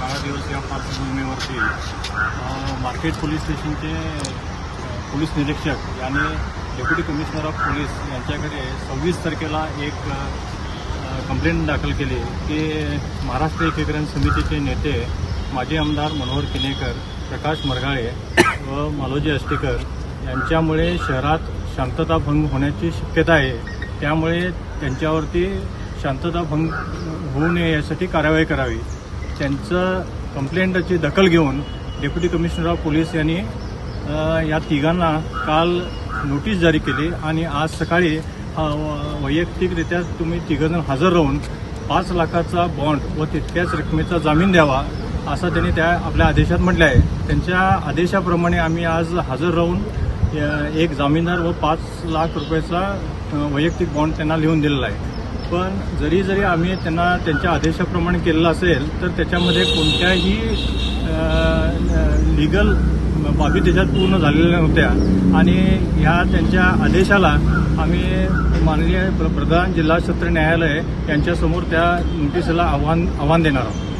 वाढदिवस या पार्श्वभूमीवरती मार्केट पोलीस स्टेशनचे पोलीस निरीक्षक याने डेप्युटी कमिशनर ऑफ पोलीस यांच्याकडे सव्वीस तारखेला एक कंप्लेंट दाखल केली की महाराष्ट्र एकीकरण समितीचे नेते माजी आमदार मनोहर किनेकर प्रकाश मरगाळे व मालोजी अष्टेकर यांच्यामुळे शहरात शांतता भंग होण्याची शक्यता आहे. त्यामुळे त्यांच्यावरती शांतता भंग होऊ नये यासाठी कारवाई करावी. त्यांचं कंप्लेंटची दखल घेऊन डेप्युटी कमिशनर ऑफ पोलीस यांनी या तिघांना काल नोटीस जारी केली आणि आज सकाळी वैयक्तिकरित्या तुम्ही तिघजण हजर राहून पाच लाखाचा बॉन्ड व तितक्याच रकमेचा जामीन द्यावा असं त्यांनी त्या आपल्या आदेशात म्हटलं आहे. त्यांच्या आदेशाप्रमाणे आम्ही आज हजर राहून एक जामीनदार व पाच लाख रुपयाचा वैयक्तिक बॉन्ड त्यांना लिहून दिलेला आहे. पण जरी जरी आम्ही त्यांना त्यांच्या आदेशाप्रमाणे केलेलं असेल तर त्याच्यामध्ये कोणत्याही लिगल बाबी त्याच्यात पूर्ण झालेल्या नव्हत्या. आणि ह्या त्यांच्या आदेशाला आम्ही माननीय प्रधान जिल्हा सत्र न्यायालय यांच्यासमोर त्या नोटिसीला आव्हान आव्हान देणार आहोत.